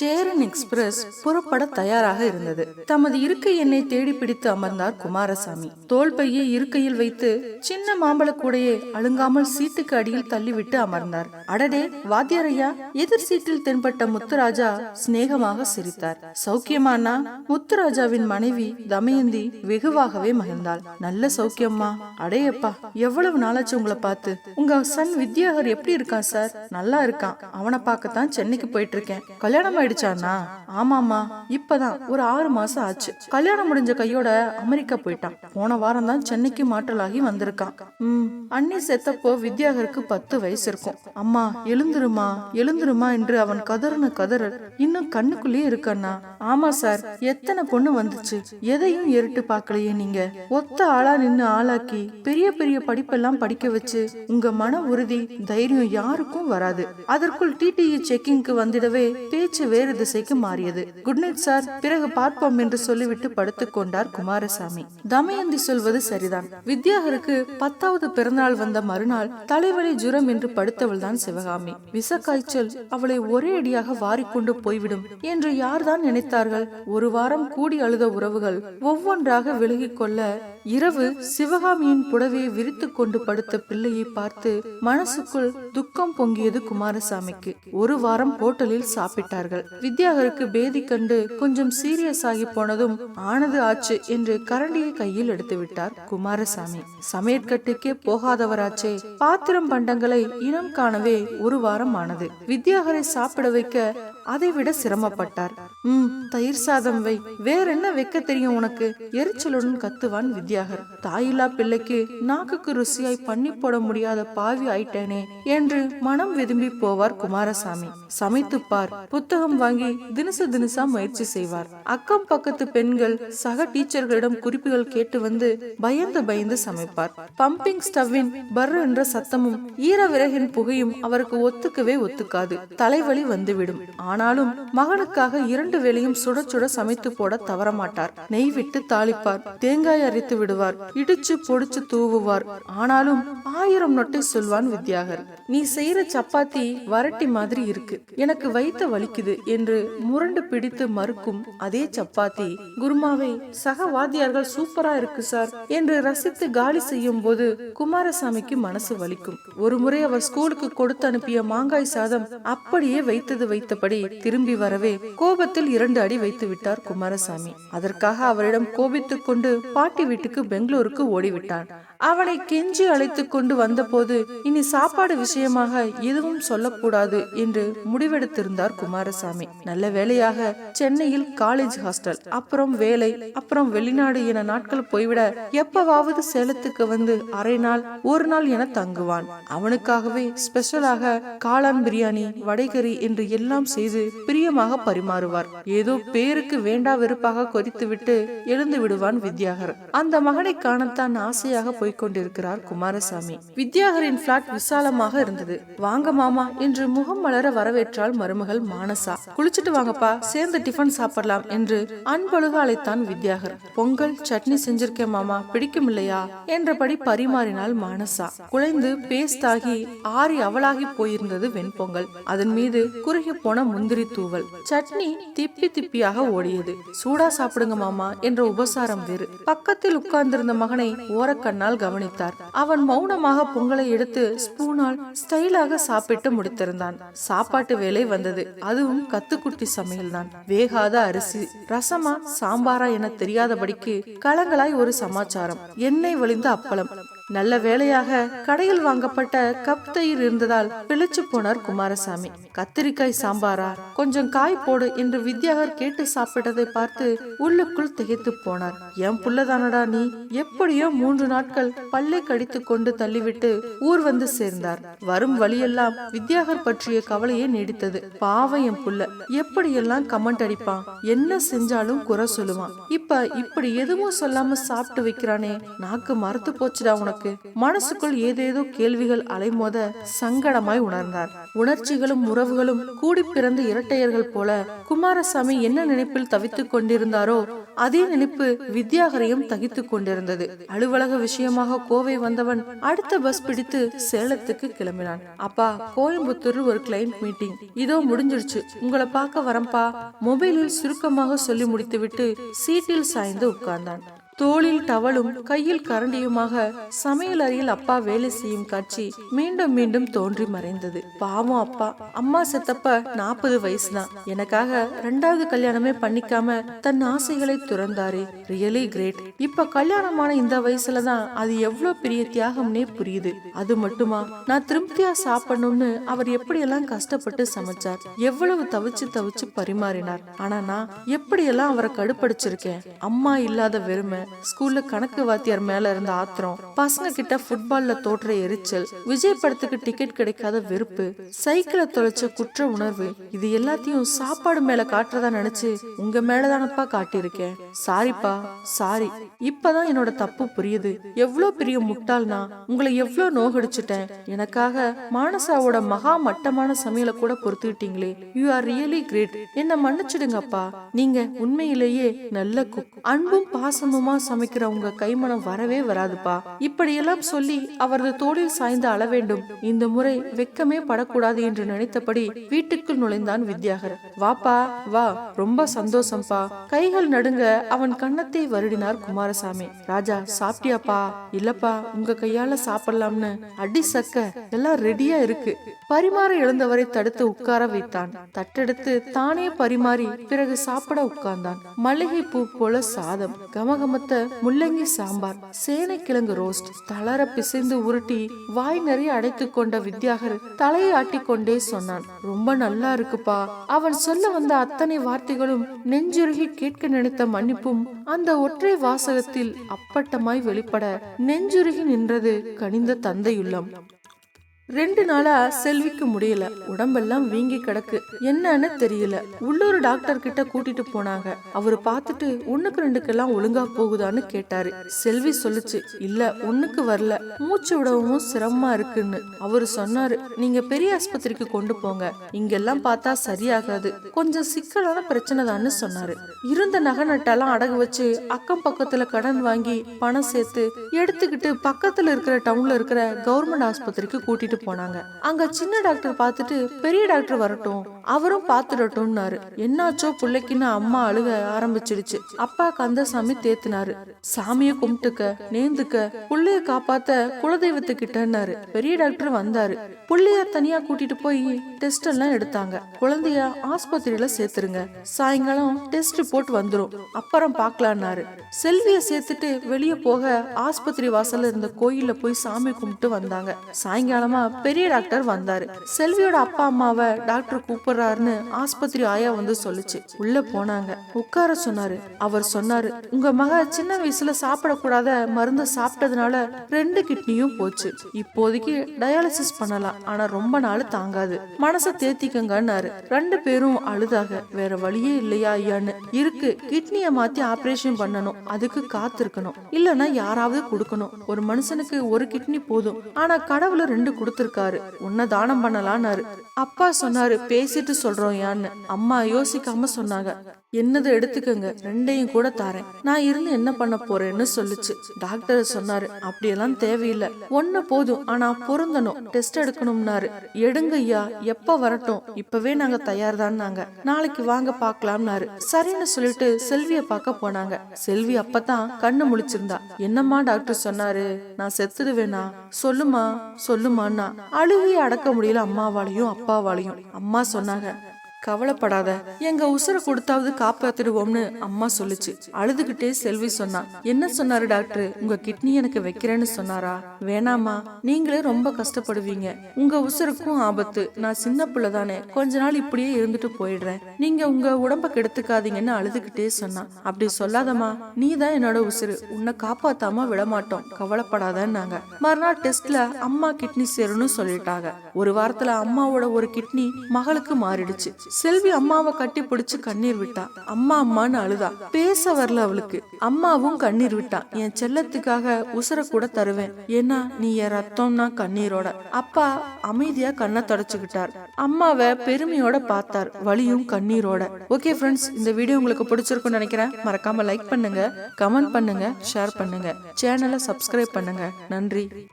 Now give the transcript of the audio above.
Cheran express புறப்பட தயாராக இருந்தது. தமது இருக்கை எண்ணை தேடி பிடித்து அமர்ந்தார் குமாரசாமி. தோல்பையை இருக்கையில் வைத்து சின்ன மாம்பழ கூடையை அழுங்காமல் சீட்டுக்கு அடியில் தள்ளிவிட்டு அமர்ந்தார். அடடே வாத்தியாரையா எதிர் சீட்டில் தென்பட்ட முத்துராஜா சிநேகமாக சிரித்தார். சௌக்கியமானா? முத்துராஜாவின் மனைவி தமயந்தி வெகுவாகவே மகிழ்ந்தாள். நல்ல சௌக்கியம்மா. அடையப்பா எவ்வளவு நாளாச்சு உங்களை பார்த்து? உங்க சன் வித்யாகர் எப்படி இருக்கான் சார்? நல்லா இருக்கான். அவனை பார்க்கத்தான் சென்னைக்கு போயிட்டு இருக்கேன். கல்யாணம் ஆயிடுச்சானா ஆமாமா இப்பதான். ஒரு ஆறு மாசம் ஆச்சு. கல்யாணம் முடிஞ்ச கையோட அமெரிக்கா போயிட்டான். போன வாரம் தான் சென்னைக்கு மாற்றலாகி வந்திருக்கான். உம் அண்ணி செத்தப்போ வித்யாகருக்கு பத்து வயசு இருக்கும். அம்மா எழுந்துருமா? எழுந்துருமா என்று அவன் கதறுன கதறல் இன்னும் கண்ணுக்குள்ளேயே இருக்கண்ணா ஆமா சார். எத்தனை பொண்ணு வந்துச்சு? எதையும் ஏறிட்டு பார்க்கலையே நீங்க. ஒத்த ஆளா நின்னு ஆளாக்கி பெரிய பெரிய படிப்பெல்லாம் படிக்க வச்சு உங்க மன உறுதி தைரியம் யாருக்கும் வராது. அதற்குள் டிடிஇ செக்கிங்க்கு வந்திடவே பேச்சு வேறு திசைக்கு மாறியது. குட் நைட் சார் பிறகு பார்ப்போம் என்று சொல்லிவிட்டு படுத்துக் கொண்டார் குமாரசாமி. தமயந்தி சொல்வது சரிதான். வித்யாகருக்கு பத்தாவது பிறந்தநாள் வந்த மறுநாள் தலைவலி ஜுரம் என்று படுத்தவள் தான் சிவகாமி. விஷ காய்ச்சல் அவளை ஒரே அடியாக வாரிக்கொண்டு போய்விடும் என்று யார்தான் நினைத்தார்கள்? ஒரு வாரம் கூடி அழுத உறவுகள் ஒவ்வொன்றாக விலகிக் கொள்ள இரவு சிவகாமியின் புடவையை விரித்து கொண்டு படுத்த பிள்ளையை பார்த்து மனசுக்குள் துக்கம் பொங்கியது குமாரசாமிக்கு. ஒரு வாரம் ஹோட்டலில் சாப்பிட்டார்கள். வித்யாகருக்கு பேதி கண்டு கொஞ்சம் சீரியஸ் ஆகி போனதும் ஆனது ஆச்சு என்று கரண்டியை கையில் எடுத்து விட்டார் குமாரசாமி. சமையற்கட்டுக்கே போகாதவராச்சே. பாத்திரம் பண்டங்களை இனம் காணவே ஒரு வாரம் ஆனது. வித்யாகரை சாப்பிட வைக்க அதைவிட சிரமப்பட்டார். உம் தயிர் சாதம் வை. வேற என்ன வைக்க தெரியும் உனக்கு? எரிச்சலுடன் கத்துவான் வித்யாகர். தாயில்லா பிள்ளைக்கு நாக்குக்கு ருசியாய் பண்ணி போட முடியாத பாவி ஆயிட்டேனே என்று மனம் விரும்பி போவார் குமாரசாமி. சமைத்து பார். புத்தகம் வாங்கி தினசு தினசா முயற்சி செய்வார். அக்கம் பக்கத்து பெண்கள் சக டீச்சர்களிடம் குறிப்புகள் கேட்டு வந்து பயந்து பயந்து சமைப்பார். பம்பிங் ஸ்டவ்வின் பர் என்ற சத்தமும் ஈர விறகின் புகையும் அவருக்கு ஒத்துக்கவே ஒத்துக்காது. தலைவலி வந்துவிடும். ஆனாலும் மகனுக்காக இரண்டு வேளையும் சுட சுட சமைத்து போட தவறமாட்டார். நெய் விட்டு தாளிப்பார் தேங்காய் அரைத்து விடுவார் இடிச்சு பொடிச்சு தூவுவார். ஆனாலும் ஆயிரம் நொட்டை சொல்வான் வித்யாகர். நீ செய்யற சப்பாத்தி வரட்டி மாதிரி இருக்கு. எனக்கு வயித்த வலிக்குது என்று முரண்டு பிடித்து மறுக்கும் அதே சப்பாத்தி குருமாவை சக வாத்தியார்கள் சூப்பரா இருக்கு சார் என்று ரசித்து காலி செய்யும் போது குமாரசாமிக்கு மனசு வலிக்கும். ஒரு முறை அவர் ஸ்கூலுக்கு கொடுத்து அனுப்பிய மாங்காய் சாதம் அப்படியே வைத்தது வைத்தபடி திரும்பி வரவே கோபத்தில் இரண்டு அடி வைத்து விட்டார் குமாரசாமி. அதற்காக அவரிடம் கோபித்துக் கொண்டு பாட்டி வீட்டுக்கு பெங்களூருக்கு ஓடிவிட்டான். அவனை கெஞ்சி அழைத்து கொண்டு வந்தபோது இனி சாப்பாடு விஷயமாக எதுவும் சொல்லக்கூடாது என்று முடிவெடுத்திருந்தார் குமாரசாமி. நல்ல வேலையாக சென்னையில் காலேஜ் ஹாஸ்டல் அப்புறம் வேலை அப்புறம் வெளிநாடு என நாட்கள் போய்விட எப்பவாவது சேலத்துக்கு வந்து அரை நாள் ஒரு நாள் என தங்குவான். அவனுக்காகவே ஸ்பெஷலாக காளான் பிரியாணி வடைகறி என்று எல்லாம் செய்து பிரியமாக பரிமாறுவார். ஏதோ பேருக்கு வேண்டா வெறுப்பாக கொதித்துவிட்டு எழுந்து விடுவான் வித்யாகர். அந்த மகனை காணத்தான் ஆசையாக போய் கொண்டிருக்கிறார் குமாரசாமி. வித்யாகரின் பிளாட் விசாலமாக இருந்தது. வாங்க மாமா என்று முகம் மலர வரவேற்றாள் மருமகள் மானசா. குளிச்சிட்டு வாங்கப்பா சேர்ந்து டிஃபன் சாப்பிடலாம் என்று அன்பழுக அழைத்தான் வித்யாகர். பொங்கல் சட்னி செஞ்சிருக்கேன் மாமா பிடிக்கும் இல்லையா என்றபடி பரிமாறினாள் மானசா. குழைந்து பேஸ்ட் ஆறி அவளாகி போயிருந்தது வெண்பொங்கல். அதன் மீது குறுகி போன முந்திரி தூவல். சட்னி திப்பி திப்பியாக ஓடியது. சூடா சாப்பிடுங்க மாமா என்ற உபசாரம் வேறு. பக்கத்தில் உட்கார்ந்திருந்த மகனை ஓரக்கண்ணால் கவனித்தார். அவன் மௌனமாக பொங்கலை எடுத்து ஸ்பூனால் ஸ்டைலாக சாப்பிட்டு முடித்திருந்தான். சாப்பாட்டு வேலை வந்தது. அதுவும் கத்துக்குட்டி சமையல்தான். வேகாத அரிசி ரசமா சாம்பாரா என தெரியாதபடிக்கு கலங்களாய் ஒரு சமாச்சாரம். எண்ணெய் வழிந்த அப்பளம். நல்ல வேலையாக கடையில் வாங்கப்பட்ட கப் தயிர் இருந்ததால் பிழைச்சு போனார் குமாரசாமி. கத்திரிக்காய் சாம்பாரா? கொஞ்சம் காய் போடு என்று வித்யாகர் கேட்டு சாப்பிட்டதை பார்த்து உள்ளுக்குள் திகைத்து போனார். என் புள்ளதானடா நீ? எப்படியோ மூன்று நாட்கள் பல்லை கடித்து கொண்டு தள்ளிவிட்டு ஊர் வந்து சேர்ந்தார். வரும் வழியெல்லாம் வித்யாகர் பற்றிய கவலையே நீடித்தது. பாவம் என் புள்ள. எப்படியெல்லாம் கமெண்ட் அடிப்பான்? என்ன செஞ்சாலும் குறை சொல்லுவான். இப்ப இப்படி எதுவும் சொல்லாம சாப்பிட்டு வைக்கிறானே? நாக்கு மறுத்து போச்சுடா உனக்கு. மனசுக்குள் ஏதேதோ கேள்விகள் அலைமோத சங்கடமாய் உணர்ந்தார். உணர்ச்சிகளும் உறவு உறவுகளும் கூடி பிறந்த இரட்டையர்கள் போல குமாரசாமி என்ன நினைப்பில் தவித்துக் கொண்டிருந்தாரோ அதே நினைப்பு வித்யாகரையும் தகித்துக் கொண்டிருந்தது. அலுவலக விஷயமாக கோவை வந்தவன் அடுத்த பஸ் பிடித்து சேலத்துக்கு கிளம்பினான். அப்பா கோயம்புத்தூர் ஒரு கிளைண்ட் மீட்டிங் இதோ முடிஞ்சிருச்சு உங்களை பார்க்க வரம்பா மொபைலில் சுருக்கமாக சொல்லி முடித்துவிட்டு சீட்டில் சாய்ந்து உட்கார்ந்தான். தோளில் டவலும் கையில் கரண்டியுமாக சமையல் அறையில் அப்பா வேலை செய்யும் காட்சி மீண்டும் மீண்டும் தோன்றி மறைந்தது. பாவம் அப்பா. அம்மா செத்தப்ப நாற்பது வயசுதான். எனக்காக ரெண்டாவது கல்யாணமே பண்ணிக்காம தன் ஆசைகளை துறந்தாரே. ரியலி கிரேட் இப்ப கல்யாணமான இந்த வயசுல தான் அது எவ்வளவு பெரிய தியாகம்னே புரியுது. அது மட்டுமா? நான் திருப்தியா சாப்பிடணும்னு அவர் எப்படியெல்லாம் கஷ்டப்பட்டு சமைச்சார்? எவ்வளவு தவிச்சு தவிச்சு பரிமாறினார்? ஆனா நான் எப்படியெல்லாம் அவரை கடுப்படிச்சிருக்கேன்? அம்மா இல்லாத வெறுமை ஸ்கூல்ல கணக்கு வாத்தியார் மேல இருந்த ஆத்திரம் பசங்க கிட்ட ஃபுட்பால்ல தோற்ற எரிச்சல் விஜய் படத்துக்கு டிக்கெட் கிடைக்காத வெறுப்பு சைக்கிளை தொலைச்ச குற்ற உணர்வு இது எல்லாத்தையும் சாப்பாடு மேல காட்டுறதா நினைச்சு உங்க மேலதானப்பா காட்டியிருக்கேன். சாரிப்பா சாரி இப்பதான் என்னோட தப்பு புரியுது. எவ்வளவு பெரிய முட்டாள்னா உங்களை எவ்வளவு நோகடிச்சுட்டேன். எனக்காக மானசாவோட மகா மட்டமான சமையலை கூட பொறுத்துக்கிட்டீங்களே. யூ ஆர் ரியலி கிரேட் என்ன மன்னிச்சிடுங்கப்பா. நீங்க உண்மையிலேயே நல்ல குக் அன்பும் பாசமுமா சமைக்கிற உங்க கைமணம் வரவே வராதுப்பா. இப்படியெல்லாம் சொல்லி அவரது தோளில் சாய்ந்து அள வேண்டும். இந்த முறை வெக்கமே படக்கூடாது என்று நினைத்தபடி வீட்டுக்குள் நுழைந்தான் வித்யாகர். வாப்பா வா. ரொம்ப சந்தோஷம்பா. கைகள் நடுங்க அவன் கன்னத்தை வருடினார் குமாரசாமி. ராஜா சாப்பிட்டியாப்பா? இல்லப்பா உங்க கையால சாப்பிடலாம்னு அடி சக்க எல்லாம் ரெடியா இருக்கு. பரிமாற எழுந்தவரை தடுத்து உட்கார வைத்தான். தட்டெடுத்து தானே பரிமாறி பிறகு சாப்பிட உட்கார்ந்தான். மல்லிகை பூ போல சாதம். கமகம கமகமத்த முள்ளங்கி சாம்பார் சேனைக்கிழங்கு ரோஸ்ட் தளர பிசைந்து உருட்டி வாய் நிறைய அடைத்து கொண்ட வித்யாகர் தலையை ஆட்டிக்கொண்டே சொன்னான். ரொம்ப நல்லா இருக்குப்பா. அவன் சொல்ல வந்த அத்தனை வார்த்தைகளும் நெஞ்சுருகி கேட்க நினைத்த மன்னிப்பும் அந்த ஒற்றை வாசகத்தில் அப்பட்டமாய் வெளிப்பட நெஞ்சுருகி நின்றது கனிந்த தந்தையுள்ளம். ரெண்டு நாளா செல்விக்கு முடியல. உடம்பெல்லாம் வீங்கி கிடக்கு. என்னன்னு தெரியல. உள்ளூர் டாக்டர் கிட்ட கூட்டிட்டு போனாங்க. அவரு பார்த்துட்டு ஒண்ணுக்கு ரெண்டுக்கெல்லாம் ஒழுங்கா போகுதான்னு கேட்டாரு. செல்வி சொல்லுச்சு இல்ல ஒண்ணுக்கு வரல. மூச்சு விடவும் சிரமமா இருக்குன்னு. அவரு சொன்னாரு நீங்க பெரிய ஆஸ்பத்திரிக்கு கொண்டு போங்க. இங்கெல்லாம் பார்த்தா சரியாகாது. கொஞ்சம் சிக்கலான பிரச்சனை தான்னு சொன்னாரு. இருந்த நகை நட்டெல்லாம் அடகு வச்சு அக்கம் பக்கத்துல கடன் வாங்கி பணம் சேர்த்து எடுத்துக்கிட்டு பக்கத்துல இருக்கிற டவுன்ல இருக்கிற கவர்மெண்ட் ஆஸ்பத்திரிக்கு கூட்டிட்டு போனாங்க. அங்க சின்ன டாக்டர் பார்த்துட்டு பெரிய டாக்டர் வரட்டும் அவரும் பாத்துடட்டும்னாரு என்னாச்சோ பிள்ளைக்குன்னு அம்மா அழுக ஆரம்பிச்சிடுச்சு. அப்பா கந்தசாமி தேத்துனாரு. சாமியை கும்பிட்டுக்க நேந்துக்க புள்ளைய காப்பாத்த குலதெய்வத்துக்கிட்டன்னாரு. பெரிய டாக்டர் வந்தாரு. புள்ளைய தனியா கூட்டிட்டு போய் டெஸ்ட் எல்லாம் எடுத்தாங்க. குழந்தைய ஆஸ்பத்திரியில சேர்த்துருங்க. சாயங்காலம் டெஸ்ட் ரிப்போர்ட் வந்துரும். அப்புறம் பார்க்கலான்னாரு. செல்விய சேர்த்துட்டு வெளியே போக ஆஸ்பத்திரி வாசல்ல இருந்த கோயில்ல போய் சாமி கும்பிட்டு வந்தாங்க. சாயங்காலமா பெரிய டாக்டர் வந்தாரு. செல்வியோட அப்பா அம்மாவை டாக்டர் கூப்பிடுறாருன்னு ஆஸ்பத்திரி ஆயா வந்து சொல்லுச்சு. உள்ள போனாங்க. உட்கார சொன்னாரு. அவர் சொன்னாரு உங்க மக சின்ன வயசுல சாப்பிடக்கூடாத மருந்து சாப்பிட்டதுனால ரெண்டு கிட்னியும் போச்சு. இப்போதைக்கு டயாலிசிஸ் பண்ணலாம். ஆனா ரொம்ப நாள் தாங்காது. மனசை தேத்திக்கங்கன்னாரு. ரெண்டு பேரும் அழுதாக வேற வழியே இல்லையா ஐயான்னு? இருக்கு. கிட்னிய மாத்தி ஆபரேஷன் பண்ணணும். அதுக்கு காத்திருக்கணும். இல்லனா யாராவது கொடுக்கணும். ஒரு மனுஷனுக்கு ஒரு கிட்னி போதும். ஆனா கடவுள ரெண்டு கொடுத்திருக்காரு. உன்னை தானம் பண்ணலான்னாரு. அப்பா சொன்னாரு பேசிட்டு சொல்றோம் யான்னு அம்மா யோசிக்காம சொன்னாங்க. என்னது எடுத்துக்கங்க. ரெண்டையும் கூட தாரேன். நான் இருந்து என்ன பண்ண போறேன்னு சொல்லுச்சு. டாக்டர் சொன்னாரு அப்படியெல்லாம் தேவையில்லை. ஒன்னு போதும். ஆனா பொருந்தணும். டெஸ்ட் எடுக்கணும். வரணும்னாரு எடுங்க ஐயா எப்ப வரட்டும். இப்பவே நாங்க தயார் தான்னாங்க நாளைக்கு வாங்க பாக்கலாம்னாரு. சரின்னு சொல்லிட்டு செல்விய பார்க்க போனாங்க. செல்வி அப்பதான் கண்ணு முழிச்சிருந்தா. என்னம்மா டாக்டர் சொன்னாரு? நான் செத்துடுவேனா? சொல்லுமா சொல்லுமான்னா. அழுகையை அடக்க முடியல அம்மாவாலையும் அப்பாவாலையும். அம்மா சொன்னாங்க கவலைப்படாத எங்க உசுர கொடுத்தாவது காப்பாத்திடுவோம்னு அம்மா சொல்லுச்சு. அழுதுகிட்டே செல்வி சொன்னா என்ன சொன்னாரு டாக்டர்? உங்க கிட்னி எனக்கு வைக்கிறேன்னு சொன்னாரா? வேணாமா நீங்களே ரொம்ப கஷ்டப்படுவீங்க. உங்க உசுருக்கும் ஆபத்து. நான் சின்ன பிள்ளை தானே. கொஞ்ச நாள் இப்படியே இருந்துட்டு போயிடுறேன். நீங்க உங்க உடம்ப கெடுத்துக்காதீங்கன்னு அழுதுகிட்டே சொன்னா அப்படி சொல்லாதம்மா. நீ தான் என்னோட உசுறு. உன்னை காப்பாத்தாம விடமாட்டோம். கவலைப்படாதன்னாங்க. மறுநாள் டெஸ்ட்ல அம்மா கிட்னி சேரும்னு சொல்லிட்டாங்க. ஒரு வாரத்துல அம்மாவோட ஒரு கிட்னி மகளுக்கு மாறிடுச்சு. செல்வி அம்மாவை கட்டி பிடிச்சு கண்ணீர் விட்டா. அம்மா அம்மான்னு அழுதா. பேச வரல அவளுக்கு. அம்மாவும் கண்ணீர் விட்டா. என் செல்லத்துக்காக உசுர கூட தருவேன். ஏன்னா நீ என் ரத்தம்னா கண்ணீரோட. அப்பா அமைதியா கண்ணை தொடச்சுக்கிட்டார். அம்மாவை பெருமையோட பார்த்தார். வலியும் கண்ணீரோட. ஓகே ஃப்ரெண்ட்ஸ் இந்த வீடியோ உங்களுக்கு பிடிச்சிருக்கும்னு நினைக்கிறேன். மறக்காம லைக் பண்ணுங்க கமெண்ட் பண்ணுங்க ஷேர் பண்ணுங்க. சேனலை சப்ஸ்கிரைப் பண்ணுங்க. நன்றி.